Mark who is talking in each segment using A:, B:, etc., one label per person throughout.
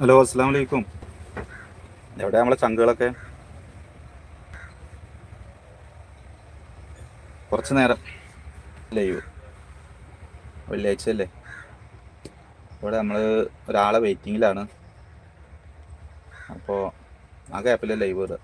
A: Hello അസ്സാം വലൈക്കും എവിടെ നമ്മളെ ചങ്കുകളൊക്കെ? കുറച്ച് നേരം ലൈവ്. വെള്ളിയാഴ്ച അല്ലേ ഇവിടെ നമ്മൾ ഒരാളെ വെയിറ്റിങ്ങിലാണ് അപ്പോൾ ആ ഗ്യാപ്പിലെ ലൈവ് ഇടുക.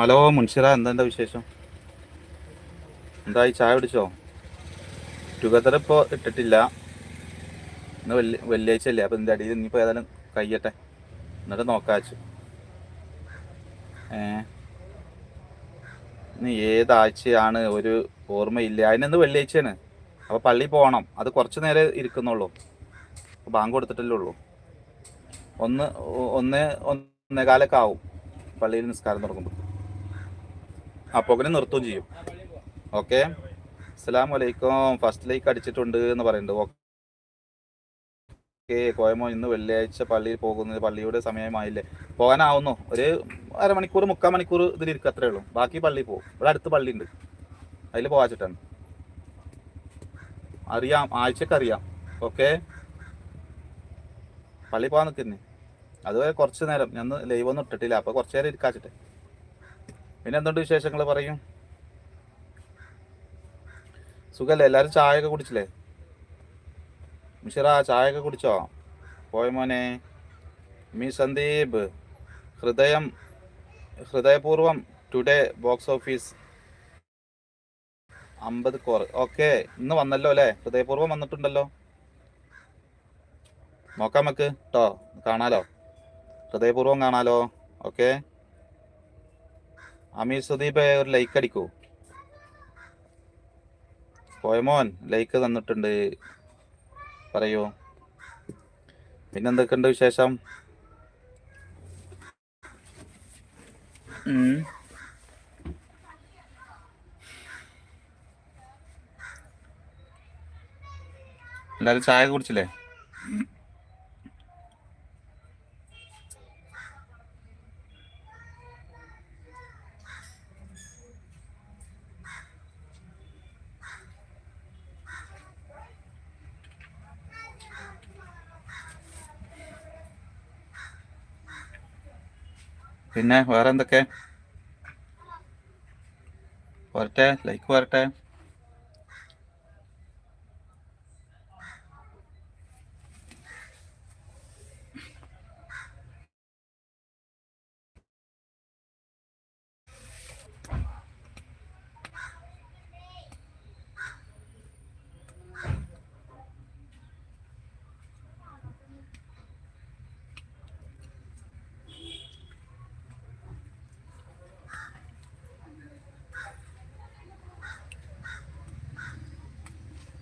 A: ഹലോ മുൻഷിറ എന്താ വിശേഷം? എന്തായി ചായ പിടിച്ചോ ടുഗദർ ഇപ്പോൾ ഇട്ടിട്ടില്ല. ഇന്ന് വെള്ളി വെള്ളിയാഴ്ച അല്ലേ അപ്പോൾ ഇതിന്റെ അടിയിൽ ഇനിയിപ്പോൾ ഏതായാലും കഴിയട്ടെ. എന്നിട്ട് നോക്കാച്ചു ഏ? ഇനി ഏതാഴ്ചയാണ് ഒരു ഓർമ്മയില്ല. അതിനെന്ന് വെള്ളിയാഴ്ചയാണ്. അപ്പോൾ പള്ളി പോകണം അത് കുറച്ച് നേരം ഇരിക്കുന്നുള്ളൂ. ബാങ്ക് കൊടുത്തിട്ടല്ലേ ഉള്ളൂ. ഒന്ന് ഒന്ന് ഒന്നേകാലൊക്കെ ആവും പള്ളിയിൽ നിസ്കാരം തുടങ്ങുമ്പോൾ അപ്പോൾ നിർത്തുകയും ചെയ്യും. ഓക്കെ? അസ്സാം വലൈക്കും ഫസ്റ്റ് ലൈക്ക് അടിച്ചിട്ടുണ്ട് എന്ന് പറയുന്നുണ്ട്. ഓക്കെ. കോയമോ ഇന്ന് വെള്ളിയാഴ്ച പള്ളിയിൽ പോകുന്നത് പള്ളിയുടെ സമയമായില്ലേ? പോകാനാവുന്നു. ഒരു അരമണിക്കൂർ മുക്കാൽ മണിക്കൂർ ഇതിലിരിക്കും അത്രേ ഉള്ളൂ. ബാക്കി പള്ളിയിൽ പോകും. ഇവിടെ അടുത്ത് പള്ളി ഉണ്ട് അതിൽ പോവാച്ചിട്ടാണ് അറിയാം. ആഴ്ചക്ക് അറിയാം. ഓക്കെ? പള്ളി പോകാൻ നിൽക്കുന്നേ. അതുവരെ കുറച്ച് നേരം. ഞാൻ ലൈവ് ഒന്നും ഇട്ടിട്ടില്ല. അപ്പോൾ കുറച്ച് നേരം ഇരിക്കാച്ചിട്ടെ. പിന്നെ എന്തുണ്ട് വിശേഷങ്ങൾ പറയും? സുഖല്ലേ? എല്ലാവരും ചായ ഒക്കെ കുടിച്ചില്ലേ? മിഷറാ ചായ ഒക്കെ കുടിച്ചോ? പോയ മോനെ? Me Sandeep Hridayam Hridayapoorvam today box office. അമ്പത് കോർ ഓക്കെ ഇന്ന് വന്നല്ലോ അല്ലേ? ഹൃദയപൂർവം വന്നിട്ടുണ്ടല്ലോ. നോക്കാം നമുക്ക്. കേട്ടോ കാണാലോ? ഹൃദയപൂർവം കാണാലോ? ഓക്കെ. അമീർ സുദീപ് ഒരു ലൈക്ക് അടിക്കൂ. പോയമോൻ ലൈക്ക് തന്നിട്ടുണ്ട്. പറയൂ. പിന്നെന്തൊക്കെയുണ്ട് വിശേഷം. എല്ലാരും ചായ കുടിച്ചില്ലേ? പിന്നെ വേറെ എന്തൊക്കെ വരട്ടെ ലൈക്ക് വരട്ടെ.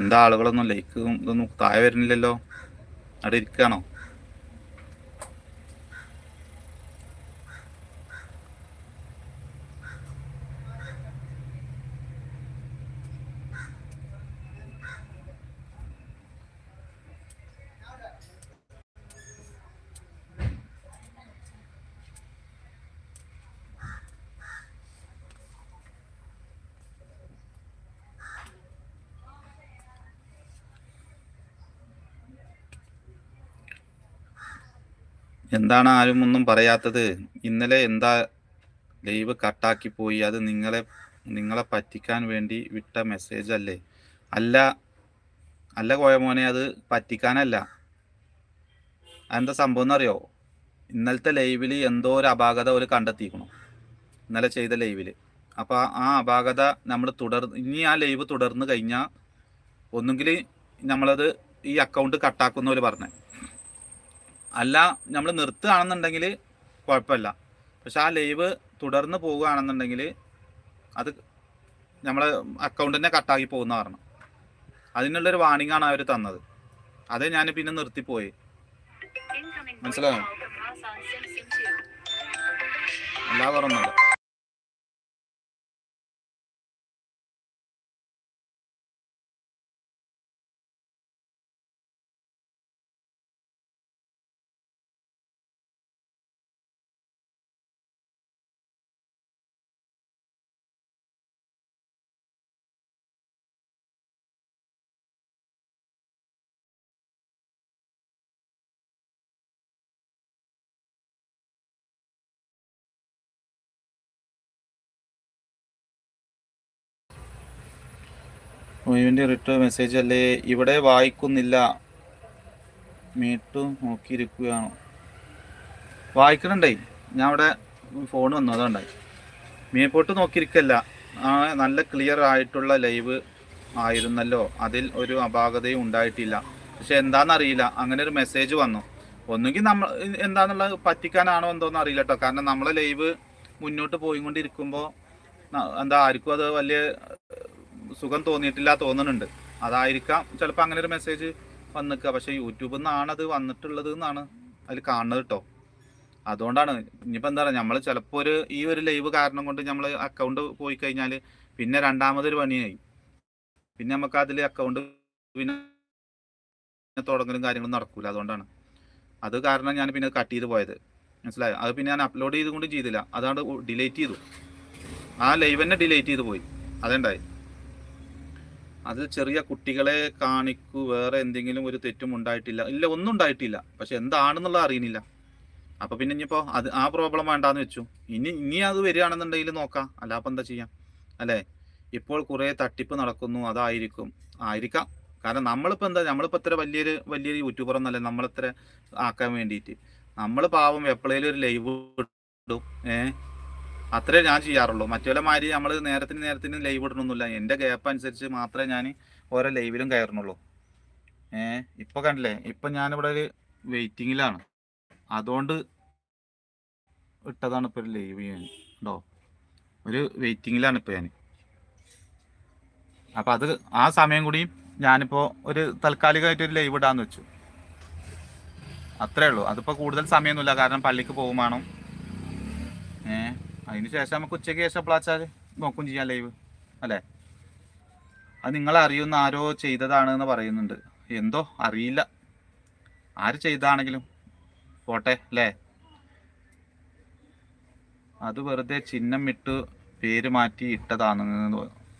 A: എന്താ ആളുകളൊന്നും ലൈക്ക് ഇതൊന്നും താഴെ വരുന്നില്ലല്ലോ. അവിടെ ഇരിക്കുകയാണോ എന്താണ് ആരും ഒന്നും പറയാത്തത്? ഇന്നലെ എന്താ ലൈവ് കട്ടാക്കി പോയി. അത് നിങ്ങളെ നിങ്ങളെ പറ്റിക്കാൻ വേണ്ടി വിട്ട മെസ്സേജ് അല്ലേ? അല്ല അല്ല കോയമോനെ അത് പറ്റിക്കാനല്ല. അതെന്താ സംഭവം എന്നറിയോ? ഇന്നലത്തെ ലൈവിൽ എന്തോ ഒരു അപാകത ഒരു കണ്ടെത്തിക്കണം ഇന്നലെ ചെയ്ത ലൈവിൽ അപ്പോൾ ആ അപാകത നമ്മൾ തുടർ ഇനി ആ ലൈവ് തുടർന്ന് കഴിഞ്ഞാൽ ഒന്നുകിൽ നമ്മളത് ഈ അക്കൗണ്ട് കട്ടാക്കുന്നവർ പറഞ്ഞേ. അല്ല നമ്മൾ നിർത്തുകയാണെന്നുണ്ടെങ്കിൽ കുഴപ്പമില്ല. പക്ഷെ ആ ലൈവ് തുടർന്ന് പോവുകയാണെന്നുണ്ടെങ്കിൽ അത് നമ്മളെ അക്കൗണ്ട് തന്നെ കട്ടാക്കി പോകുന്ന കാരണം. അതിനുള്ളൊരു വാണിംഗ് ആണ് അവർ തന്നത്. അതേ ഞാൻ പിന്നെ നിർത്തിപ്പോയി. മനസ്സിലായോ? എല്ലാ പറഞ്ഞല്ലോ ഒഴിവിന്റെ റിട്ടേൺ മെസ്സേജ് അല്ലേ? ഇവിടെ വായിക്കുന്നില്ല. മീട്ടും നോക്കിയിരിക്കുകയാണ്. വായിക്കണുണ്ടേ ഞാൻ അവിടെ ഫോൺ വന്നു. അതുകൊണ്ടായി മീപ്പോട്ട് നോക്കിയിരിക്കല്ല. നല്ല ക്ലിയർ ആയിട്ടുള്ള ലൈവ് ആയിരുന്നല്ലോ. അതിൽ ഒരു അപാകതയും ഉണ്ടായിട്ടില്ല. പക്ഷെ എന്താണെന്നറിയില്ല അങ്ങനെ ഒരു മെസ്സേജ് വന്നു. ഒന്നുകിൽ നമ്മൾ എന്താണെന്നുള്ളത് പറ്റിക്കാനാണോ എന്തോന്ന് അറിയില്ല കേട്ടോ കാരണം നമ്മളെ ലൈവ് മുന്നോട്ട് പോയിക്കൊണ്ടിരിക്കുമ്പോൾ എന്താ ആർക്കും അത് വലിയ സുഖം തോന്നിയിട്ടില്ല തോന്നുന്നുണ്ട് അതായിരിക്കാം. ചിലപ്പോൾ അങ്ങനെ ഒരു മെസ്സേജ് വന്നിക്കുക പക്ഷേ യൂട്യൂബിൽ നിന്നാണ് അത് വന്നിട്ടുള്ളത് എന്നാണ് അതിൽ കാണുന്നത് കേട്ടോ അതുകൊണ്ടാണ്. ഇനിയിപ്പോൾ എന്താ പറയുക നമ്മൾ ചിലപ്പോൾ ഒരു ഈ ഒരു ലൈവ് കാരണം കൊണ്ട് നമ്മൾ അക്കൗണ്ട് പോയി കഴിഞ്ഞാൽ പിന്നെ രണ്ടാമതൊരു പണിയായി. പിന്നെ നമുക്ക് അതിൽ അക്കൗണ്ട് പിന്നെ തുടങ്ങലും കാര്യങ്ങളും നടക്കൂല. അതുകൊണ്ടാണ്. അത് കാരണം ഞാൻ പിന്നെ കട്ട് ചെയ്ത് പോയത്. മനസ്സിലായോ? അത് പിന്നെ ഞാൻ അപ്ലോഡ് ചെയ്തുകൊണ്ട് ചെയ്തില്ല. അതാണ് ഡിലീറ്റ് ചെയ്തു. ആ ലൈവ് തന്നെ ഡിലീറ്റ് ചെയ്ത് പോയി. അതുണ്ടായി അതിൽ ചെറിയ കുട്ടികളെ കാണിക്കൂ വേറെ എന്തെങ്കിലും ഒരു തെറ്റും ഉണ്ടായിട്ടില്ല. ഇല്ല ഒന്നും ഉണ്ടായിട്ടില്ല. പക്ഷെ എന്താണെന്നുള്ളത് അറിയുന്നില്ല അപ്പൊ പിന്നെ ഇനിയിപ്പോ അത് ആ പ്രോബ്ലം വേണ്ടാന്ന് വെച്ചു. ഇനി ഇനി അത് വരികയാണെന്നുണ്ടെങ്കിൽ നോക്കാം. അല്ല അപ്പൊ എന്താ ചെയ്യാം? അല്ലേ? ഇപ്പോൾ കുറെ തട്ടിപ്പ് നടക്കുന്നു. അതായിരിക്കും. ആയിരിക്കാം. കാരണം നമ്മളിപ്പോ എന്താ നമ്മളിപ്പോ ഇത്ര വലിയൊരു വലിയൊരു യൂട്യൂബർ ഒന്നല്ലേ. നമ്മളിത്ര ആക്കാൻ വേണ്ടിയിട്ട്. നമ്മൾ പാവം എപ്പോഴേലും ഒരു ലൈവ് ഇടും. ഏഹ് അത്രേ ഞാൻ ചെയ്യാറുള്ളൂ. മറ്റുള്ള മാതിരി നമ്മൾ നേരത്തിന് നേരത്തിന് ലൈവ് ഇടണമൊന്നുമില്ല എന്റെ ഗ്യാപ്പ് അനുസരിച്ച് മാത്രമേ ഞാൻ ഓരോ ലൈവിലും കയറണുള്ളൂ. ഏ ഇപ്പൊ കണ്ടില്ലേ? ഇപ്പൊ ഞാനിവിടെ ഒരു വെയിറ്റിങ്ങിലാണ് അതുകൊണ്ട് ഇട്ടതാണ് ഇപ്പൊ ഒരു ലൈവ് ഞാൻ. ഉണ്ടോ ഒരു വെയിറ്റിങ്ങിലാണ് ഇപ്പൊ ഞാൻ അപ്പൊ അത് ആ സമയം കൂടി ഞാനിപ്പോ ഒരു താൽക്കാലികമായിട്ട് ഒരു ലൈവ് ഇടാന്ന് വെച്ചു. അത്രേ ഉള്ളൂ. അതിപ്പോ കൂടുതൽ സമയമൊന്നുമില്ല. കാരണം പള്ളിക്ക് പോകും ഏഹ് അതിന് ശേഷം നമുക്ക് ഉച്ചയ്ക്ക് ശേഷം എപ്പോഴാച്ചാൽ നോക്കും ചെയ്യാം ലൈവ് അല്ലേ? അത് നിങ്ങൾ അറിയുന്ന ആരോ ചെയ്തതാണ് എന്ന് പറയുന്നുണ്ട്. എന്തോ അറിയില്ല. ആര് ചെയ്താണെങ്കിലും പോട്ടെ അല്ലേ? അത് വെറുതെ ചിഹ്നം ഇട്ട് പേര് മാറ്റി ഇട്ടതാണ്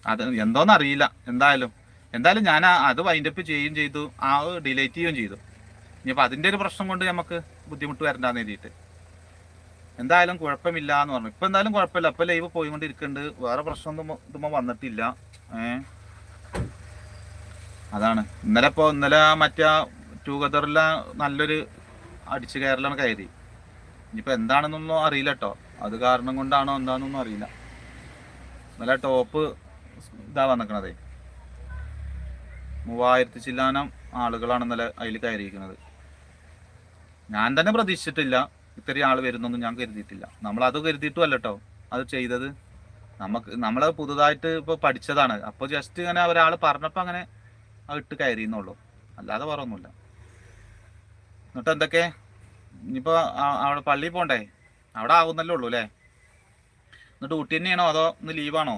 A: അത് എന്തോന്ന് അറിയില്ല. എന്തായാലും എന്തായാലും ഞാൻ അത് വൈൻഡപ്പ് ചെയ്യുകയും ചെയ്തു. ആ ഡിലേറ്റ് ചെയ്യുകയും ചെയ്തു. ഇനിയിപ്പോൾ അതിന്റെ ഒരു പ്രശ്നം കൊണ്ട് നമുക്ക് ബുദ്ധിമുട്ട് വരണ്ടാന്ന് എഴുതിയിട്ട് എന്തായാലും കുഴപ്പമില്ല എന്ന് പറഞ്ഞു. ഇപ്പൊ എന്തായാലും കുഴപ്പമില്ല. ഇപ്പൊ ലൈവ് പോയിക്കൊണ്ടിരിക്കുന്നുണ്ട് വേറെ പ്രശ്നമൊന്നും ഇതുമ്പോൾ വന്നിട്ടില്ല. ഏ? അതാണ്. ഇന്നലെ ഇപ്പോൾ ഇന്നലെ മറ്റേ ടൂഗദറിലെ നല്ലൊരു അടിച്ചു കയറലാണ് കയറി. ഇനിയിപ്പോൾ എന്താണെന്നൊന്നും അറിയില്ല കേട്ടോ അത് കാരണം കൊണ്ടാണോ എന്താണെന്നൊന്നും അറിയില്ല. ഇന്നലെ ടോപ്പ് ഇതാ വന്നിക്കണതേ. മൂവായിരത്തി ചില്ലാനം ആളുകളാണ് ഇന്നലെ അതിൽ കയറിയിരിക്കുന്നത് ഞാൻ തന്നെ പ്രതീക്ഷിച്ചിട്ടില്ല. ഇത്രയും ആൾ വരുന്നൊന്നും ഞാൻ കരുതിയിട്ടില്ല. നമ്മൾ അത് കരുതിയിട്ടും അല്ല കേട്ടോ അത് ചെയ്തത്. നമുക്ക് നമ്മൾ പുതുതായിട്ട് ഇപ്പോൾ പഠിച്ചതാണ്. അപ്പോൾ ജസ്റ്റ് ഇങ്ങനെ ഒരാൾ പറഞ്ഞപ്പോൾ അങ്ങനെ ഇട്ട് കയറിയെന്നുള്ളൂ. അല്ലാതെ വേറെ ഒന്നുമില്ല. എന്നിട്ട് എന്തൊക്കെ? ഇനിയിപ്പോൾ അവിടെ പള്ളിയിൽ പോണ്ടേ? അവിടെ ആവുന്നല്ലേ ഉള്ളൂ അല്ലേ? എന്നിട്ട് ഊട്ടി തന്നെയാണോ അതോ ഇന്ന് ലീവാണോ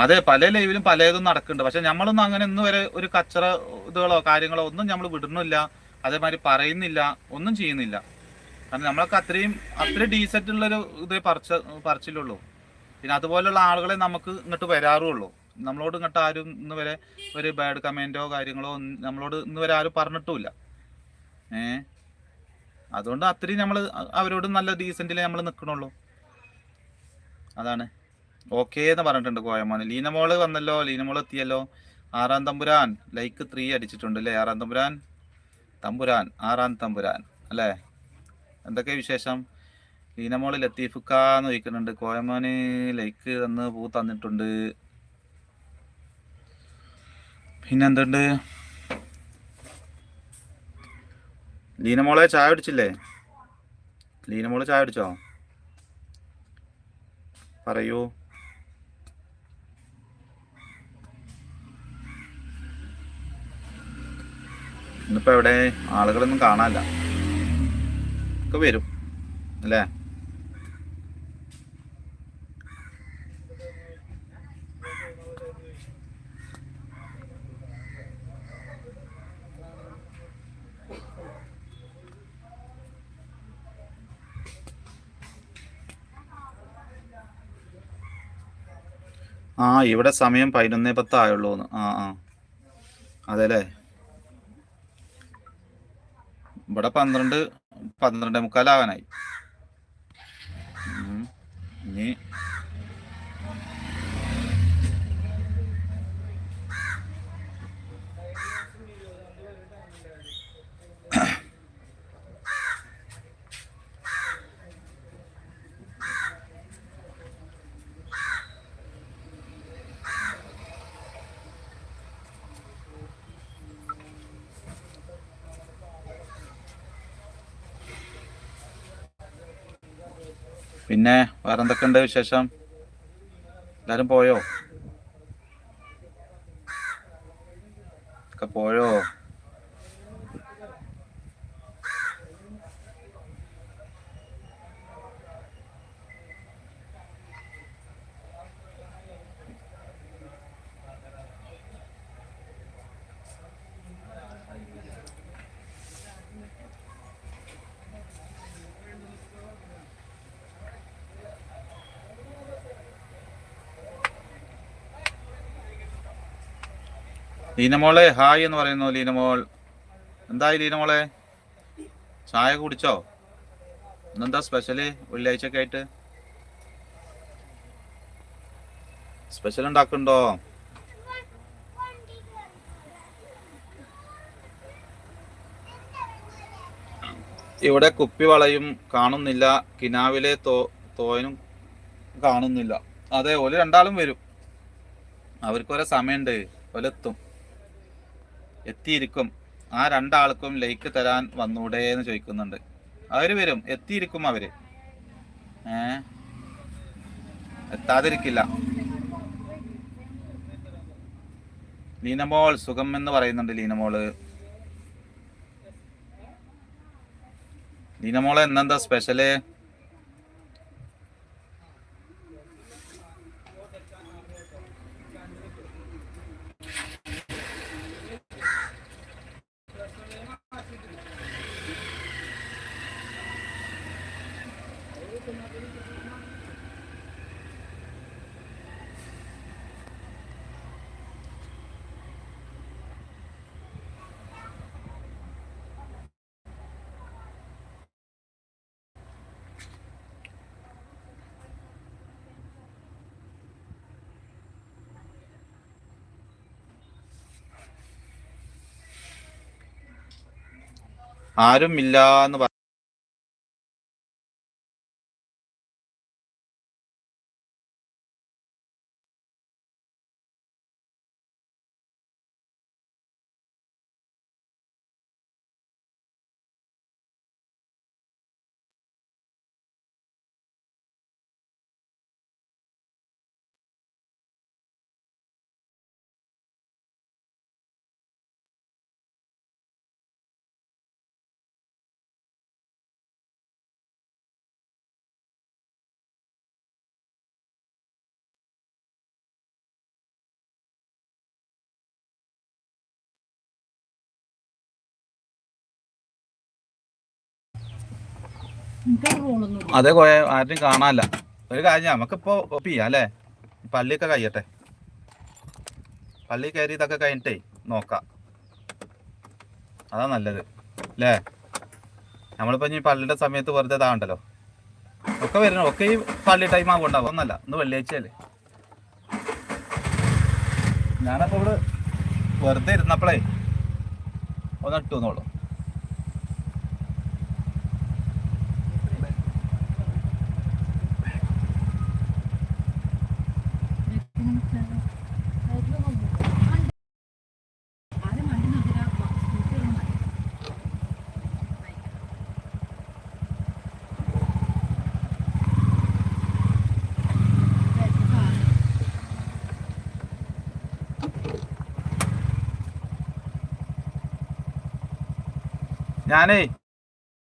A: അതെ പല ലൈവിലും പലതും നടക്കുന്നുണ്ട്. പക്ഷെ നമ്മളൊന്നും അങ്ങനെ ഇന്ന് വരെ ഒരു കച്ചറ ഇതുകളോ കാര്യങ്ങളോ ഒന്നും നമ്മൾ വിടുന്നില്ല. അതേമാതിരി പറയുന്നില്ല. ഒന്നും ചെയ്യുന്നില്ല. കാരണം നമ്മളൊക്കെ അത്രയും അത്രയും ഡീസെന്റ് ഉള്ളൊരു ഇത് പറിച്ച പറിച്ചില്ലുള്ളൂ പിന്നെ അതുപോലെയുള്ള ആളുകളെ നമുക്ക് ഇങ്ങോട്ട് വരാറുള്ളൂ. നമ്മളോട് ഇങ്ങോട്ട് ആരും ഇന്ന് വരെ ഒരു ബാഡ് കമന്റോ കാര്യങ്ങളോ നമ്മളോട് ഇന്ന് വരെ ആരും പറഞ്ഞിട്ടുമില്ല. ഏ? അതുകൊണ്ട് അത്രയും നമ്മൾ അവരോട് നല്ല ഡീസന്റിലേ നമ്മൾ നിൽക്കണുള്ളൂ അതാണ്. ഓക്കേ എന്ന് പറഞ്ഞിട്ടുണ്ട് കോയമാണ് ലീനമോൾ വന്നല്ലോ ലീനമോൾ എത്തിയല്ലോ. ആറാം തമ്പുരാൻ ലൈക്ക് ത്രീ അടിച്ചിട്ടുണ്ട് അല്ലേ? ആറാം തമ്പുരാൻ തമ്പുരാൻ ആറാം തമ്പുരാൻ അല്ലേ? എന്തൊക്കെ വിശേഷം? ലീനമോൾ ലത്തീഫുക്കാന്ന് ചോദിക്കുന്നുണ്ട്. കോയമാന് ലൈക്ക് തന്ന് പൂ തന്നിട്ടുണ്ട്. പിന്നെന്തുണ്ട് ലീനമോളെ ചായ കുടിച്ചില്ലേ? ലീനമോൾ ചായ കുടിച്ചോ? പറയൂ. ഇന്നിപ്പോ എവിടെ? ആളുകളൊന്നും കാണാനില്ല. ഒക്കെ വരും. അല്ലേ? ആ ഇവിടെ സമയം പതിനൊന്നേ പത്ത് ആയുള്ളൂന്ന് ആ ആ. അതെല്ലേ? ഇവിടെ പന്ത്രണ്ട് പന്ത്രണ്ടേ മുക്കാലാവാനായി. ഇനി പിന്നെ വേറെന്തൊക്കെയുണ്ട് വിശേഷം? എല്ലാരും പോയോ? ലീനമോളെ ഹായ് എന്ന് പറയുന്നു ലീനമോൾ. എന്തായി ലീനമോളെ? ചായ കുടിച്ചോ? ഇന്നെന്താ സ്പെഷ്യൽ വെള്ളിയാഴ്ചയൊക്കെ ആയിട്ട്? സ്പെഷ്യൽ ഉണ്ടാക്കുന്നുണ്ടോ? ഇവിടെ കുപ്പി വളയും കാണുന്നില്ല. കിനാവിലെ തോ തോയനും കാണുന്നില്ല. അതെ ഓൽ രണ്ടാളും വരും. അവർക്ക് ഒരേ സമയമുണ്ട്. ഓലെത്തും. എത്തിയിരിക്കും. ആ രണ്ടാൾക്കും ലൈക്ക് തരാൻ വന്നൂടെ എന്ന് ചോദിക്കുന്നുണ്ട്. അവർ വരും. എത്തിയിരിക്കും അവർ. ഏ? എത്താതിരിക്കില്ല. ലീനമോൾ സുഖം എന്ന് പറയുന്നുണ്ട് ലീനമോൾ. ലീനമോൾ എന്നെന്താ സ്പെഷ്യൽ ആരും ഇല്ല എന്ന് പറ അതെ കോയ ആരും കാണാല്ല ഒരു കാര്യം നമുക്കിപ്പോ ചെയ്യാം അല്ലേ? പള്ളിയൊക്കെ കഴിയട്ടെ. പള്ളി കയറി ഇതൊക്കെ കഴിഞ്ഞിട്ടേ നോക്കാം. അതാ നല്ലത് അല്ലേ? നമ്മളിപ്പോ ഇനി പള്ളിയുടെ സമയത്ത് വെറുതെ ഇതാണ്ടല്ലോ ഒക്കെ വരണം ഒക്കെ ഈ പള്ളി ടൈം ആവുണ്ടാവും ഒന്നല്ല ഇന്ന് വെള്ളിയാഴ്ചയല്ലേ ഞാനപ്പോ ഇവിടെ വെറുതെ ഇരുന്നപ്പോഴേ ഒന്ന് ഇട്ടു ഞാനേ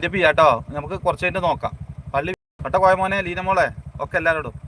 A: ഇത് ചെയ്യാട്ടോ. നമുക്ക് കുറച്ച് കഴിഞ്ഞിട്ട് നോക്കാം. പള്ളി പട്ട കോയ മോനെ ലീന മോളെ ഒക്കെ എല്ലാവരോടും.